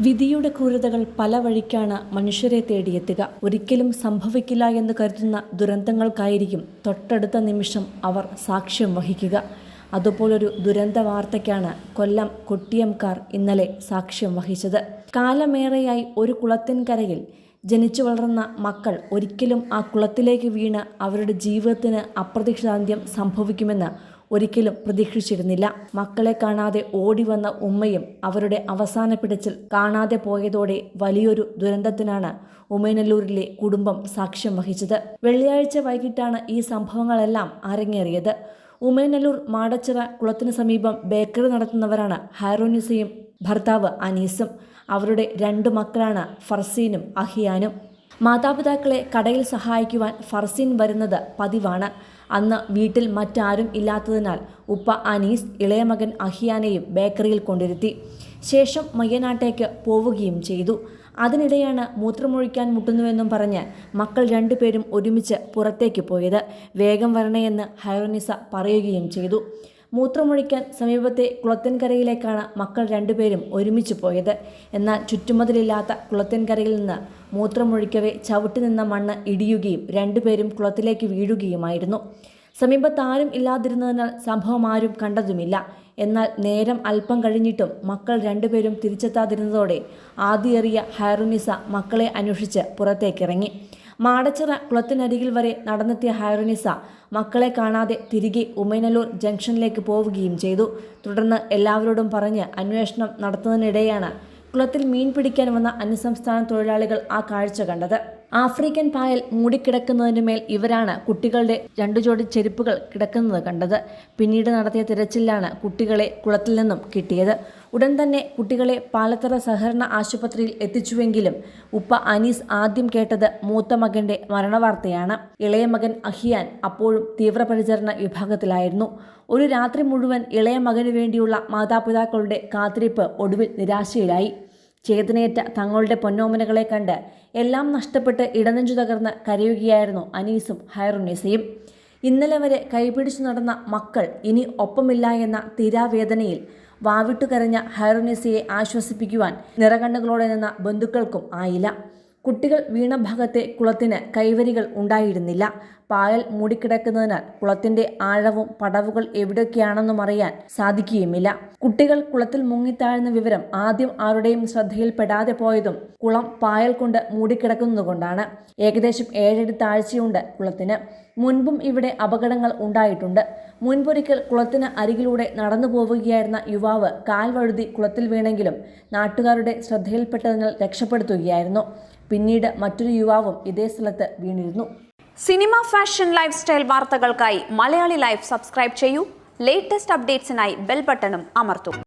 വിധിയുടെ ക്രൂരതകൾ പല വഴിക്കാണ് മനുഷ്യരെ തേടിയെത്തുക. ഒരിക്കലും സംഭവിക്കില്ല എന്ന് കരുതുന്ന ദുരന്തങ്ങൾക്കായിരിക്കും തൊട്ടടുത്ത നിമിഷം അവർ സാക്ഷ്യം വഹിക്കുക. അതുപോലൊരു ദുരന്ത വാർത്തയ്ക്കാണ് കൊല്ലം കൊട്ടിയംകാർ ഇന്നലെ സാക്ഷ്യം വഹിച്ചത്. കാലമേറെയായി ഒരു കുളത്തിൻകരയിൽ ജനിച്ചു വളർന്ന മക്കൾ ഒരിക്കലും ആ കുളത്തിലേക്ക് വീണ് അവരുടെ ജീവിതത്തിന് അപ്രതീക്ഷിതാന്ത്യം സംഭവിക്കുമെന്ന് ഒരിക്കലും പ്രതീക്ഷിച്ചിരുന്നില്ല. മക്കളെ കാണാതെ ഓടി വന്ന ഉമ്മയും അവരുടെ അവസാന പിടച്ചിൽ കാണാതെ പോയതോടെ വലിയൊരു ദുരന്തത്തിനാണ് ഉമേനല്ലൂരിലെ കുടുംബം സാക്ഷ്യം വഹിച്ചത്. വെള്ളിയാഴ്ച വൈകിട്ടാണ് ഈ സംഭവങ്ങളെല്ലാം അരങ്ങേറിയത്. ഉമേനല്ലൂർ മാടച്ചിറ കുളത്തിന് സമീപം ബേക്കറി നടത്തുന്നവരാണ് ഹൈറോനിസയും ഭർത്താവ് അനീസും. അവരുടെ രണ്ട് മക്കളാണ് ഫർസീനും അഹിയാനും. മാതാപിതാക്കളെ കടയിൽ സഹായിക്കുവാൻ ഫർസീൻ വരുന്നത് പതിവാണ്. അന്ന് വീട്ടിൽ മറ്റാരും ഇല്ലാത്തതിനാൽ ഉപ്പ അനീസ് ഇളയ മകൻ അഹിയാനെയും ബേക്കറിയിൽ കൊണ്ടിരുത്തി ശേഷം മയ്യനാട്ടേക്ക് പോവുകയും ചെയ്തു. അതിനിടെയാണ് മൂത്രമൊഴിക്കാൻ മുട്ടുന്നുവെന്നും പറഞ്ഞ് മക്കൾ രണ്ടുപേരും ഒരുമിച്ച് പുറത്തേക്ക് പോയത്. വേഗം വരണേയെന്ന് ഹൈറോനിസ പറയുകയും ചെയ്തു. മൂത്രമൊഴിക്കാൻ സമീപത്തെ കുളത്തൻകരയിലേക്കാണ് മക്കൾ രണ്ടുപേരും ഒരുമിച്ച് പോയത്. എന്നാൽ ചുറ്റുമതിലില്ലാത്ത കുളത്തൻകരയിൽ നിന്ന് മൂത്രമൊഴിക്കവേ ചവിട്ടി നിന്ന മണ്ണ് ഇടിയുകയും രണ്ടുപേരും കുളത്തിലേക്ക് വീഴുകയുമായിരുന്നു. സമീപത്ത് ആരും ഇല്ലാതിരുന്നതിനാൽ സംഭവം ആരും കണ്ടതുമില്ല. എന്നാൽ നേരം അല്പം കഴിഞ്ഞിട്ടും മക്കൾ രണ്ടുപേരും തിരിച്ചെത്താതിരുന്നതോടെ ആദ്യേറിയ ഹൈറുനിസ മക്കളെ അന്വേഷിച്ച് പുറത്തേക്കിറങ്ങി. മാടച്ചിറ കുളത്തിനരികിൽ വരെ നടന്നെത്തിയ ഹൈറുനിസ മക്കളെ കാണാതെ തിരികെ ഉമൈനല്ലൂർ ജംഗ്ഷനിലേക്ക് പോവുകയും ചെയ്തു. തുടർന്ന് എല്ലാവരോടും പറഞ്ഞ് അന്വേഷണം നടത്തുന്നതിനിടെയാണ് കുളത്തിൽ മീൻ പിടിക്കാൻ വന്ന അന്യസംസ്ഥാന തൊഴിലാളികൾ ആ കാഴ്ച കണ്ടത്. ആഫ്രിക്കൻ പായൽ മൂടിക്കിടക്കുന്നതിന് മേൽ ഇവരാണ് കുട്ടികളുടെ രണ്ടു ജോഡി ചെരുപ്പുകൾ കിടക്കുന്നത് കണ്ടത്. പിന്നീട് നടത്തിയ തിരച്ചിലാണ് കുട്ടികളെ കുളത്തിൽ നിന്നും കിട്ടിയത്. ഉടൻ തന്നെ കുട്ടികളെ പാലത്തറ സഹകരണ ആശുപത്രിയിൽ എത്തിച്ചുവെങ്കിലും ഉപ്പ അനീസ് ആദ്യം കേട്ടത് മൂത്ത മകന്റെ മരണവാർത്തയാണ്. ഇളയ മകൻ അഹിയാൻ അപ്പോഴും തീവ്രപരിചരണ വിഭാഗത്തിലായിരുന്നു. ഒരു രാത്രി മുഴുവൻ ഇളയ മകനു വേണ്ടിയുള്ള മാതാപിതാക്കളുടെ കാത്തിരിപ്പ് ഒടുവിൽ നിരാശയിലായി. ചേതനയേറ്റ തങ്ങളുടെ പൊന്നോമനകളെ കണ്ട് എല്ലാം നഷ്ടപ്പെട്ട് ഇടനെഞ്ചു തകർന്ന് കരയുകയായിരുന്നു അനീസും ഹൈറുനീസയും. ഇന്നലെ വരെ കൈപിടിച്ചു നടന്ന മക്കൾ ഇനി ഒപ്പമില്ല എന്ന തീരാവേദനയിൽ വാവിട്ടു കരഞ്ഞ ഹൈറുനീസയെ ആശ്വസിപ്പിക്കുവാൻ നിറകണ്ണുകളോടെ നിന്ന ബന്ധുക്കൾക്കും ആയില്ല. കുട്ടികൾ വീണ ഭാഗത്തെ കുളത്തിന് കൈവരികൾ ഉണ്ടായിരുന്നില്ല. പായൽ മൂടിക്കിടക്കുന്നതിനാൽ കുളത്തിന്റെ ആഴവും പടവുകൾ എവിടെയൊക്കെയാണെന്നും അറിയാൻ സാധിക്കുകയുമില്ല. കുട്ടികൾ കുളത്തിൽ മുങ്ങിത്താഴുന്ന വിവരം ആദ്യം ആരുടെയും ശ്രദ്ധയിൽപ്പെടാതെ പോയതും കുളം പായൽ കൊണ്ട് മൂടിക്കിടക്കുന്നതുകൊണ്ടാണ്. ഏകദേശം ഏഴടി താഴ്ചയുണ്ട് കുളത്തിന്. മുൻപും ഇവിടെ അപകടങ്ങൾ ഉണ്ടായിട്ടുണ്ട്. മുൻപൊരിക്കൽ കുളത്തിന് അരികിലൂടെ നടന്നു പോവുകയായിരുന്ന യുവാവ് കാൽ വഴുതി കുളത്തിൽ വീണെങ്കിലും നാട്ടുകാരുടെ ശ്രദ്ധയിൽപ്പെട്ടതിനാൽ രക്ഷപ്പെടുത്തുകയായിരുന്നു. പിന്നീട് മറ്റൊരു യുവാവും ഇതേ സ്ഥലത്ത് വീണിരുന്നു. സിനിമ ഫാഷൻ ലൈഫ് സ്റ്റൈൽ വാർത്തകൾക്കായി മലയാളി ലൈഫ് സബ്സ്ക്രൈബ് ചെയ്യൂ. ലേറ്റസ്റ്റ് അപ്ഡേറ്റ്സിനായി ബെൽ ബട്ടണും അമർത്തും.